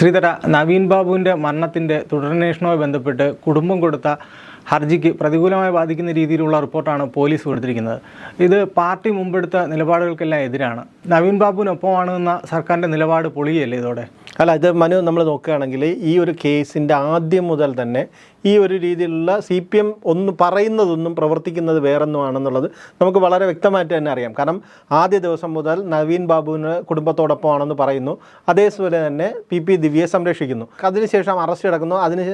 ശ്രീധര നവീൻ ബാബുവിന്റെ മരണത്തിന്റെ തുടരന്വേഷണവുമായി ബന്ധപ്പെട്ട് കുടുംബം കൊടുത്ത ഹർജിക്ക് പ്രതികൂലമായി ബാധിക്കുന്ന രീതിയിലുള്ള റിപ്പോർട്ടാണ് പോലീസ് കൊടുത്തിരിക്കുന്നത്. ഇത് പാർട്ടി മുമ്പെടുത്ത നിലപാടുകൾക്കെല്ലാം എതിരാണ്. നവീൻ ബാബുവിനൊപ്പമാണ് എന്ന സർക്കാരിന്റെ നിലപാട് പൊളിയല്ലേ ഇതോടെ? അല്ല ഇത് മനു നമ്മൾ നോക്കുകയാണെങ്കിൽ ഈ ഒരു കേസിന്റെ ആദ്യം മുതൽ തന്നെ ഈ ഒരു രീതിയിലുള്ള സി പി എം ഒന്ന് പറയുന്നതൊന്നും പ്രവർത്തിക്കുന്നത് വേറൊന്നുമാണെന്നുള്ളത് നമുക്ക് വളരെ വ്യക്തമായിട്ട് തന്നെ അറിയാം. കാരണം ആദ്യ ദിവസം മുതൽ നവീൻ ബാബുവിന് കുടുംബത്തോടൊപ്പമാണെന്ന് പറയുന്നു. അതേപോലെ തന്നെ പി പി ദിവ്യയെ സംരക്ഷിക്കുന്നു. അതിനുശേഷം അറസ്റ്റ് കിടക്കുന്നു. അതിന്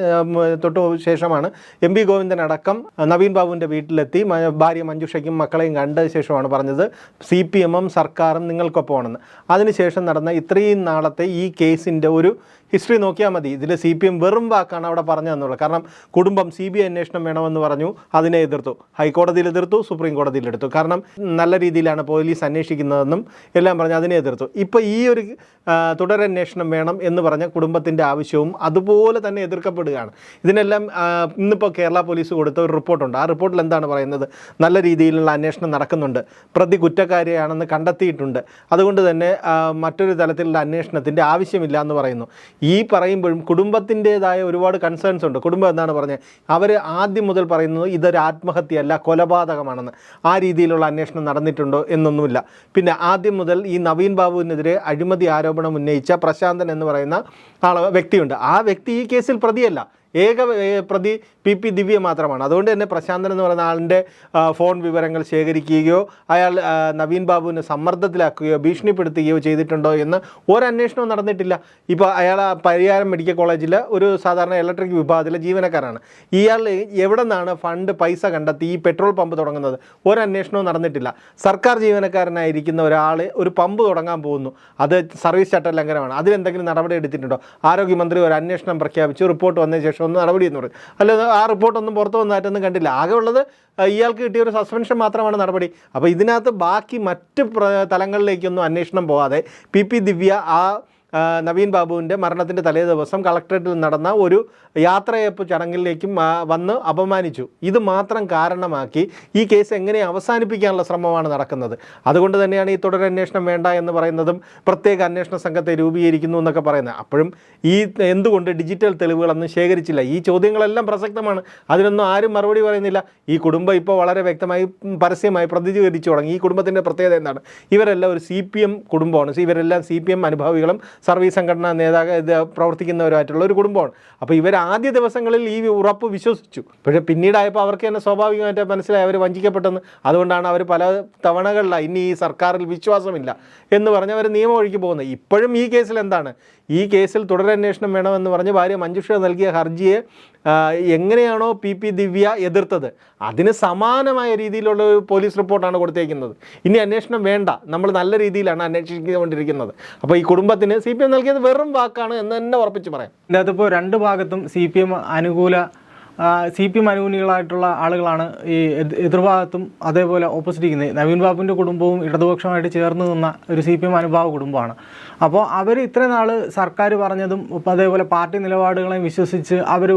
തൊട്ട് ശേഷമാണ് എം പി ഗോവിന്ദൻ അടക്കം നവീൻ ബാബുവിന്റെ വീട്ടിലെത്തി. ഭാര്യ മഞ്ജുഷയ്ക്കും മക്കളെയും കണ്ട ശേഷമാണ് പറഞ്ഞത് സി പി എമ്മും സർക്കാരും നിങ്ങൾക്കൊപ്പമാണെന്ന്. അതിനുശേഷം നടന്ന ഇത്രയും നാളത്തെ ഈ കേസിന്റെ ഒരു ഹിസ്റ്ററി നോക്കിയാൽ മതി. ഇതിൽ സി പി എം വെറും വാക്കാണ് അവിടെ പറഞ്ഞു തന്നുള്ളത്. കാരണം കുടുംബം സി ബി ഐ അന്വേഷണം വേണമെന്ന് പറഞ്ഞു അതിനെ എതിർത്തു. ഹൈക്കോടതിയിൽ എതിർത്തു സുപ്രീം കോടതിയിൽ എടുത്തു. കാരണം നല്ല രീതിയിലാണ് പോലീസ് അന്വേഷിക്കുന്നതെന്നും എല്ലാം പറഞ്ഞ് അതിനെ എതിർത്തു. ഇപ്പോൾ ഈ ഒരു തുടരന്വേഷണം വേണം എന്ന് പറഞ്ഞ കുടുംബത്തിന്റെ ആവശ്യവും അതുപോലെ തന്നെ എതിർക്കപ്പെടുകയാണ്. ഇതിനെല്ലാം ഇന്നിപ്പോൾ കേരള പോലീസ് കൊടുത്ത ഒരു റിപ്പോർട്ടുണ്ട്. ആ റിപ്പോർട്ടിൽ എന്താണ് പറയുന്നത്? നല്ല രീതിയിലുള്ള അന്വേഷണം നടക്കുന്നുണ്ട്. പ്രതി കുറ്റക്കാരിയാണെന്ന് കണ്ടെത്തിയിട്ടുണ്ട്. അതുകൊണ്ട് തന്നെ മറ്റൊരു തലത്തിലുള്ള അന്വേഷണത്തിന്റെ ആവശ്യമില്ല എന്ന് പറയുന്നു. ഈ പറയുമ്പോഴും കുടുംബത്തിന്റെതായ ഒരുപാട് കൺസേൺസ് ഉണ്ട്. കുടുംബം എന്താണ് പറഞ്ഞത്? അവർ ആദ്യം മുതൽ പറയുന്നത് ഇതൊരു ആത്മഹത്യയല്ല കൊലപാതകമാണെന്ന്. ആ രീതിയിലുള്ള അന്വേഷണം നടന്നിട്ടുണ്ടോ എന്നൊന്നുമില്ല. പിന്നെ ആദ്യം മുതൽ ഈ നവീൻ ബാബുവിനെതിരെ അഴിമതി ആരോപണം ഉന്നയിച്ച പ്രശാന്തൻ എന്ന് പറയുന്ന ആൾ വ്യക്തിയുണ്ട്. ആ വ്യക്തി ഈ കേസിൽ പ്രതിയല്ല. ഏക പ്രതി പി പി ദിവ്യ മാത്രമാണ്. അതുകൊണ്ട് തന്നെ പ്രശാന്തൻ എന്ന് പറയുന്ന ആളിന്റെ ഫോൺ വിവരങ്ങൾ ശേഖരിക്കുകയോ അയാൾ നവീൻ ബാബുവിനെ സമ്മർദ്ദത്തിലാക്കുകയോ ഭീഷണിപ്പെടുത്തുകയോ ചെയ്തിട്ടുണ്ടോ എന്ന് ഒരന്വേഷണവും നടന്നിട്ടില്ല. ഇപ്പോൾ അയാൾ പരിയാരം മെഡിക്കൽ കോളേജിൽ ഒരു സാധാരണ ഇലക്ട്രിക് വിഭാഗത്തിലെ ജീവനക്കാരാണ്. ഇയാൾ എവിടെ നിന്നാണ് ഫണ്ട് പൈസ കണ്ടെത്തി ഈ പെട്രോൾ പമ്പ് തുടങ്ങുന്നത്? ഒരന്വേഷണവും നടന്നിട്ടില്ല. സർക്കാർ ജീവനക്കാരനായിരിക്കുന്ന ഒരാൾ ഒരു പമ്പ് തുടങ്ങാൻ പോകുന്നു. അത് സർവീസ് ചട്ട ലംഘനമാണ് അതിലെന്തെങ്കിലും നടപടി എടുത്തിട്ടുണ്ടോ? ആരോഗ്യമന്ത്രി ഒരു അന്വേഷണം പ്രഖ്യാപിച്ചു. റിപ്പോർട്ട് വന്നതിന് ഒന്ന് നടപടി എന്ന് പറയും. അല്ലാതെ ആ റിപ്പോർട്ടൊന്നും പുറത്തു വന്നായിട്ടൊന്നും കണ്ടില്ല. ആകെ ഉള്ളത് ഇയാൾക്ക് കിട്ടിയ ഒരു സസ്പെൻഷൻ മാത്രമാണ് നടപടി. അപ്പോൾ ഇതിനകത്ത് ബാക്കി മറ്റ് തലങ്ങളിലേക്കൊന്നും അന്വേഷണം പോവാതെ പി പി ദിവ്യ ആ, നവീൻ ബാബുവിന്റെ മരണത്തിന്റെ തലേ ദിവസം കളക്ടറേറ്റിൽ നടന്ന ഒരു യാത്രയപ്പ് ചടങ്ങിലേക്കും വന്ന് അപമാനിച്ചു. ഇത് മാത്രം കാരണമാക്കി ഈ കേസ് എങ്ങനെ അവസാനിപ്പിക്കാനുള്ള ശ്രമമാണ് നടക്കുന്നത്. അതുകൊണ്ട് തന്നെയാണ് ഈ തുടരന്വേഷണം വേണ്ട എന്ന് പറയുന്നതും പ്രത്യേക അന്വേഷണ സംഘത്തെ രൂപീകരിക്കുന്നു എന്നൊക്കെ പറയുന്നത്. അപ്പോഴും ഈ എന്തുകൊണ്ട് ഡിജിറ്റൽ തെളിവുകളൊന്നും ശേഖരിച്ചില്ല? ഈ ചോദ്യങ്ങളെല്ലാം പ്രസക്തമാണ്. അതിനൊന്നും ആരും മറുപടി പറയുന്നില്ല. ഈ കുടുംബം ഇപ്പോൾ വളരെ വ്യക്തമായി പരസ്യമായി പ്രതികരിച്ചു തുടങ്ങി. ഈ കുടുംബത്തിന്റെ പ്രത്യേകത എന്താണ്? ഇവരെല്ലാം ഒരു സി പി എം കുടുംബമാണ്. ഇവരെല്ലാം സി പി എം അനുഭാവികളും സർവീസ് സംഘടന നേതാക്ക പ്രവർത്തിക്കുന്നവരുമായിട്ടുള്ള ഒരു കുടുംബമാണ്. അപ്പോൾ ഇവർ ആദ്യ ദിവസങ്ങളിൽ ഈ ഉറപ്പ് വിശ്വസിച്ചു. പക്ഷേ പിന്നീടായപ്പോൾ അവർക്ക് തന്നെ സ്വാഭാവികമായിട്ട് മനസ്സിലായി അവർ വഞ്ചിക്കപ്പെട്ടെന്ന്. അതുകൊണ്ടാണ് അവർ പല തവണകളിലായി ഇനി ഈ സർക്കാരിൽ വിശ്വാസമില്ല എന്ന് പറഞ്ഞ് അവർ നിയമം ഒഴുകി പോകുന്നത്. ഇപ്പോഴും ഈ കേസിൽ എന്താണ്? ഈ കേസിൽ തുടരന്വേഷണം വേണമെന്ന് പറഞ്ഞ് ഭാര്യ മഞ്ജുഷ നൽകിയ ഹർജിയെ എങ്ങനെയാണോ പി പി ദിവ്യ എതിർത്തത്? അതിന് സമാനമായ രീതിയിലുള്ള ഒരു പോലീസ് റിപ്പോർട്ടാണ് കൊടുത്തേക്കുന്നത്. ഇനി അന്വേഷണം വേണ്ട. നമ്മൾ നല്ല രീതിയിലാണ് അന്വേഷിച്ചുകൊണ്ടിരിക്കുന്നത്. അപ്പോൾ ഈ കുടുംബത്തിന് സി പി എം നൽകിയത് വെറും വാക്കാണ് എന്ന് തന്നെ ഉറപ്പിച്ച് പറയാം. ഇതിന്റെ ഇപ്പോൾ രണ്ട് ഭാഗത്തും സി പി എം അനുകൂല സി പി എം അനുകൂലികളായിട്ടുള്ള ആളുകളാണ് ഈ എതി- എതിർഭാഗത്തും അതേപോലെ ഓപ്പോസിറ്റ് ഇരിക്കുന്നത് നവീൻ ബാബുവിന്റെ കുടുംബവും ഇടതുപക്ഷമായിട്ട് ചേർന്ന് നിന്ന ഒരു സി പി എം അനുഭാവ കുടുംബമാണ്. അപ്പോൾ അവർ ഇത്രയും നാൾ സർക്കാർ പറഞ്ഞതും ഇപ്പം അതേപോലെ പാർട്ടി നിലപാടുകളെയും വിശ്വസിച്ച് അവർ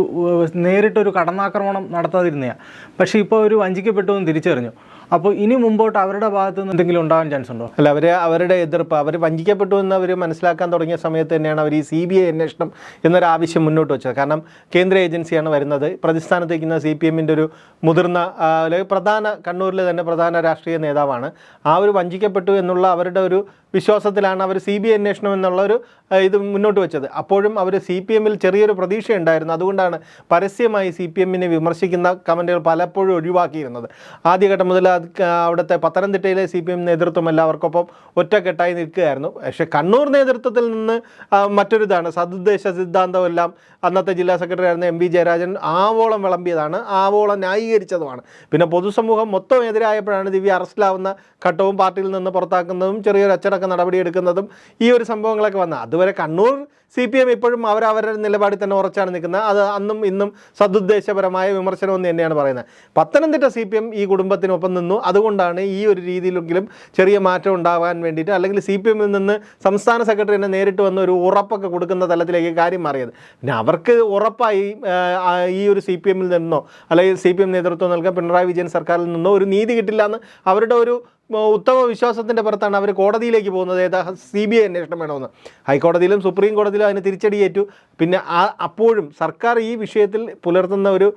നേരിട്ടൊരു കടന്നാക്രമണം നടത്താതിരുന്നതാണ് പക്ഷേ ഇപ്പോൾ ഒരു വഞ്ചിക്കപ്പെട്ടു എന്ന് തിരിച്ചറിഞ്ഞു. അപ്പോൾ ഇനി മുമ്പോട്ട് അവരുടെ ഭാഗത്ത് നിന്ന് എന്തെങ്കിലും ഉണ്ടാകാൻ ചാൻസ് ഉണ്ടോ? അല്ല അവർ അവരുടെ എതിർപ്പ് അവർ വഞ്ചിക്കപ്പെട്ടു എന്ന് അവർ മനസ്സിലാക്കാൻ തുടങ്ങിയ സമയത്ത് തന്നെയാണ് അവർ ഈ സി ബി ഐ അന്വേഷണം എന്നൊരു ആവശ്യം മുന്നോട്ട് വെച്ചത്. കാരണം കേന്ദ്ര ഏജൻസിയാണ് വരുന്നത്. പ്രതിസ്ഥാനത്ത് നിൽക്കുന്ന സി പി എമ്മിന്റെ ഒരു മുതിർന്ന അല്ലെങ്കിൽ പ്രധാന കണ്ണൂരിലെ തന്നെ പ്രധാന രാഷ്ട്രീയ നേതാവാണ്. ആ ഒരു വഞ്ചിക്കപ്പെട്ടു എന്നുള്ള അവരുടെ ഒരു വിശ്വാസത്തിലാണ് അവർ സി ബി ഐ അന്വേഷണം എന്നുള്ള ഒരു ഇത് മുന്നോട്ട് വെച്ചത്. അപ്പോഴും അവർ സി പി എമ്മിൽ ചെറിയൊരു പ്രതീക്ഷയുണ്ടായിരുന്നു. അതുകൊണ്ടാണ് പരസ്യമായി സി പി എമ്മിനെ വിമർശിക്കുന്ന കമന്റുകൾ പലപ്പോഴും ഒഴിവാക്കിയിരുന്നത്. ആദ്യഘട്ടം മുതൽ അവിടുത്തെ പത്തനംതിട്ടയിലെ സി പി എം നേതൃത്വം എല്ലാവർക്കൊപ്പം ഒറ്റക്കെട്ടായി നിൽക്കുകയായിരുന്നു. പക്ഷേ കണ്ണൂർ നേതൃത്വത്തിൽ നിന്ന് മറ്റൊരിതാണ്. സതുദ്ദേശ സിദ്ധാന്തം എല്ലാം അന്നത്തെ ജില്ലാ സെക്രട്ടറി ആയിരുന്ന എം വി ജയരാജൻ ആവോളം വിളമ്പിയതാണ്. ആവോളം ന്യായീകരിച്ചതുമാണ്. പിന്നെ പൊതുസമൂഹം മൊത്തം എതിരായപ്പോഴാണ് ദിവ്യ അറസ്റ്റിലാവുന്ന ഘട്ടവും പാർട്ടിയിൽ നിന്ന് പുറത്താക്കുന്നതും ചെറിയൊരു അച്ചടക്ക നടപടിയെടുക്കുന്നതും ഈ ഒരു സംഭവങ്ങളൊക്കെ വന്ന. അതുവരെ കണ്ണൂർ സി പി എം ഇപ്പോഴും അവരവരുടെ നിലപാടിൽ തന്നെ ഉറച്ചാണ് നിൽക്കുന്നത്. അത് അന്നും ഇന്നും സദുദ്ദേശപരമായ വിമർശനം എന്ന് തന്നെയാണ് പറയുന്നത്. പത്തനംതിട്ട സി പി എം ഈ കുടുംബത്തിനൊപ്പം നിന്നു. അതുകൊണ്ടാണ് ഈ ഒരു രീതിയിലെങ്കിലും ചെറിയ മാറ്റം ഉണ്ടാകാൻ വേണ്ടിയിട്ട് അല്ലെങ്കിൽ സി പി എമ്മിൽ നിന്ന് സംസ്ഥാന സെക്രട്ടറി തന്നെ നേരിട്ട് വന്ന് ഒരു ഉറപ്പൊക്കെ കൊടുക്കുന്ന തലത്തിലേക്ക് കാര്യം മാറിയത്. പിന്നെ അവർക്ക് ഉറപ്പായി ഈ ഒരു സി പി എമ്മിൽ നിന്നോ അല്ലെങ്കിൽ സി പി എം നേതൃത്വം നൽകാൻ പിണറായി വിജയൻ സർക്കാരിൽ നിന്നോ ഒരു നീതി കിട്ടില്ല എന്ന് അവരുടെ ഒരു ഉത്തമ വിശ്വാസത്തിന്റെ പുറത്താണ് അവർ കോടതിയിലേക്ക് പോകുന്നത്. ഏതാ? സി ബി ഐ അന്വേഷണം വേണമെന്ന്. ഹൈക്കോടതിയിലും സുപ്രീം കോടതിയിലും അതിന് തിരിച്ചടിയേറ്റു. പിന്നെ ആ അപ്പോഴും സർക്കാർ ഈ വിഷയത്തിൽ പുലർത്തുന്ന ഒരു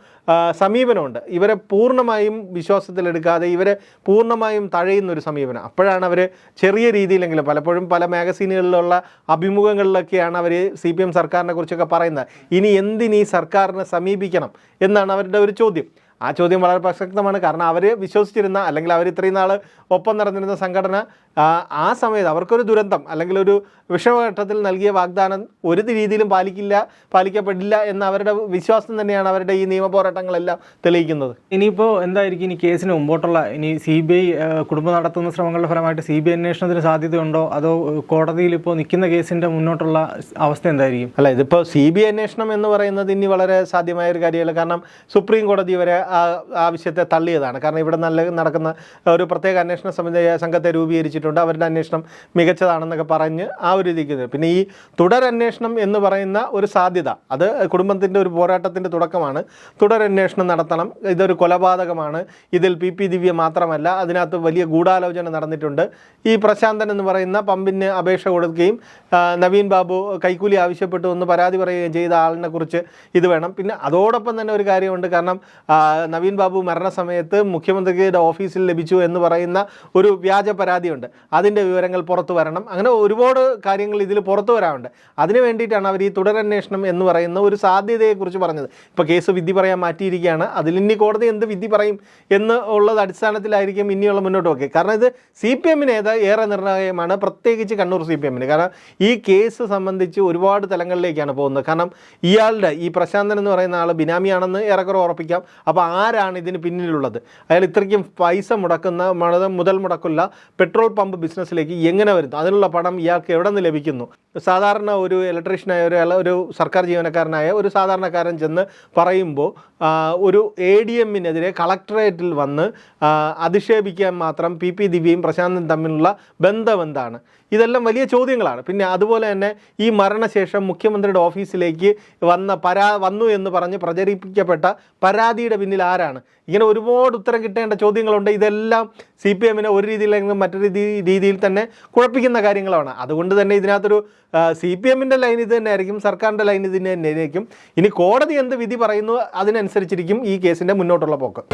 സമീപനമുണ്ട്. ഇവരെ പൂർണമായും വിശ്വാസത്തിലെടുക്കാതെ ഇവരെ പൂർണമായും തഴയുന്ന ഒരു സമീപനം. അപ്പോഴാണ് അവർ ചെറിയ രീതിയിലെങ്കിലും പലപ്പോഴും പല മാഗസീനുകളിലുള്ള അഭിമുഖങ്ങളിലൊക്കെയാണ് അവർ സി പി എം സർക്കാരിനെ കുറിച്ചൊക്കെ പറയുന്നത്. ഇനി എന്തിനീ സർക്കാരിനെ സമീപിക്കണം എന്നാണ് അവരുടെ ഒരു ചോദ്യം. ആ ചോദ്യം വളരെ പ്രസക്തമാണ്. കാരണം അവർ വിശ്വസിച്ചിരുന്ന അല്ലെങ്കിൽ അവർ ഇത്രയും നാൾ ഒപ്പം നടന്നിരുന്ന സംഘടന ആ, സമയത്ത് അവർക്കൊരു ദുരന്തം അല്ലെങ്കിൽ ഒരു വിഷമഘട്ടത്തിൽ നൽകിയ വാഗ്ദാനം ഒരു രീതിയിലും പാലിക്കില്ല പാലിക്കപ്പെടില്ല എന്ന അവരുടെ വിശ്വാസം തന്നെയാണ് അവരുടെ ഈ നിയമ പോരാട്ടങ്ങളെല്ലാം തെളിയിക്കുന്നത്. ഇനിയിപ്പോൾ എന്തായിരിക്കും ഇനി കേസിന് മുമ്പോട്ടുള്ള ഇനി സി ബി ഐ കുടുംബം നടത്തുന്ന ശ്രമങ്ങളുടെ ഫലമായിട്ട് സി ബി ഐ അന്വേഷണത്തിന് സാധ്യതയുണ്ടോ? അതോ കോടതിയിൽ ഇപ്പോൾ നിൽക്കുന്ന കേസിന്റെ മുന്നോട്ടുള്ള അവസ്ഥ എന്തായിരിക്കും? അല്ല ഇതിപ്പോൾ സി ബി ഐ അന്വേഷണം എന്ന് പറയുന്നത് ഇനി വളരെ സാധ്യമായ ഒരു കാര്യമല്ല. കാരണം സുപ്രീം കോടതി വരെ ആവശ്യത്തെ തള്ളിയതാണ്. കാരണം ഇവിടെ നല്ല നടക്കുന്ന ഒരു പ്രത്യേക അന്വേഷണ സമിതി സംഘത്തെ രൂപീകരിച്ചിട്ടുണ്ട്. അവരുടെ അന്വേഷണം മികച്ചതാണെന്നൊക്കെ പറഞ്ഞ് ആ ഒരു രീതിക്ക് പിന്നെ ഈ തുടരന്വേഷണം എന്ന് പറയുന്ന ഒരു സാധ്യത അത് കുടുംബത്തിന്റെ ഒരു പോരാട്ടത്തിന്റെ തുടക്കമാണ്. തുടരന്വേഷണം നടത്തണം. ഇതൊരു കൊലപാതകമാണ്. ഇതിൽ പി പി ദിവ്യ മാത്രമല്ല അതിനകത്ത് വലിയ ഗൂഢാലോചന നടന്നിട്ടുണ്ട്. ഈ പ്രശാന്തൻ എന്ന് പറയുന്ന പമ്പിന് അപേക്ഷ കൊടുക്കുകയും നവീൻ ബാബു കൈക്കൂലി ആവശ്യപ്പെട്ടു എന്ന് പരാതി പറയുകയും ചെയ്ത ആളിനെ കുറിച്ച് ഇത് വേണം. പിന്നെ അതോടൊപ്പം തന്നെ ഒരു കാര്യമുണ്ട്. കാരണം നവീൻ ബാബു മരണസമയത്ത് മുഖ്യമന്ത്രിയുടെ ഓഫീസിൽ ലഭിച്ചു എന്ന് പറയുന്ന ഒരു വ്യാജ പരാതിയുണ്ട്. അതിന്റെ വിവരങ്ങൾ പുറത്തു വരണം. അങ്ങനെ ഒരുപാട് കാര്യങ്ങൾ ഇതിൽ പുറത്തു വരാറുണ്ട്. അതിന് വേണ്ടിയിട്ടാണ് അവർ ഈ തുടരന്വേഷണം എന്ന് പറയുന്ന ഒരു സാധ്യതയെക്കുറിച്ച് പറഞ്ഞത്. ഇപ്പോൾ കേസ് വിധി പറയാൻ മാറ്റിയിരിക്കുകയാണ്. അതിൽ ഇനി കോടതി എന്ത് വിധി പറയും എന്ന് ഉള്ളത് അടിസ്ഥാനത്തിലായിരിക്കും ഇനിയുള്ള മുന്നോട്ട് പോക്കെ കാരണം ഇത് സി പി എമ്മിന് ഏറെ നിർണായകമാണ്. പ്രത്യേകിച്ച് കണ്ണൂർ സി പി എമ്മിന്. കാരണം ഈ കേസ് സംബന്ധിച്ച് ഒരുപാട് തലങ്ങളിലേക്കാണ് പോകുന്നത്. കാരണം ഇയാളുടെ ഈ പ്രശാന്തൻ എന്ന് പറയുന്ന ആൾ ബിനാമിയാണെന്ന് ഏറെക്കുറെ ഉറപ്പിക്കാം. അപ്പോൾ ആരാണ് ഇതിന് പിന്നിലുള്ളത്? അയാൾ ഇത്രയ്ക്കും പൈസ മുടക്കുന്ന മുതൽ മുതൽ മുടക്കുള്ള പെട്രോൾ പമ്പ് ബിസിനസ്സിലേക്ക് എങ്ങനെ വരുന്നു? അതിനുള്ള പണം ഇയാൾക്ക് എവിടെ നിന്ന് ലഭിക്കുന്നു? സാധാരണ ഒരു ഇലക്ട്രീഷ്യനായ ഒരു ഒരു സർക്കാർ ജീവനക്കാരനായ ഒരു സാധാരണക്കാരൻ ചെന്ന് പറയുമ്പോൾ ഒരു എ ഡി എമ്മിനെതിരെ കളക്ടറേറ്റിൽ വന്ന് അധിക്ഷേപിക്കാൻ മാത്രം പി പി ദിവ്യയും പ്രശാന്തും തമ്മിലുള്ള ബന്ധം എന്താണ്? ഇതെല്ലാം വലിയ ചോദ്യങ്ങളാണ്. പിന്നെ അതുപോലെ തന്നെ ഈ മരണശേഷം മുഖ്യമന്ത്രിയുടെ ഓഫീസിലേക്ക് വന്ന പരാ വന്നു എന്ന് പറഞ്ഞ് പ്രചരിപ്പിക്കപ്പെട്ട പരാതിയുടെ പിന്നിൽ ആരാണ്? ഇങ്ങനെ ഒരുപാട് ഉത്തരം കിട്ടേണ്ട ചോദ്യങ്ങളുണ്ട്. ഇതെല്ലാം സി പി എമ്മിനെ ഒരു രീതിയിലെങ്കിലും മറ്റൊരു രീതിയിൽ തന്നെ കുഴപ്പിക്കുന്ന കാര്യങ്ങളാണ്. അതുകൊണ്ട് തന്നെ ഇതിനകത്തൊരു സി പി എമ്മിന്റെ ലൈൻ ഇത് തന്നെ ആയിരിക്കും സർക്കാരിന്റെ ലൈൻ ഇത് തന്നെ ആയിരിക്കും ഇനി കോടതി എന്ത് വിധി പറയുന്നു അതിനനുസരിച്ചിരിക്കും ഈ കേസിന്റെ മുന്നോട്ടുള്ള പോക്ക്.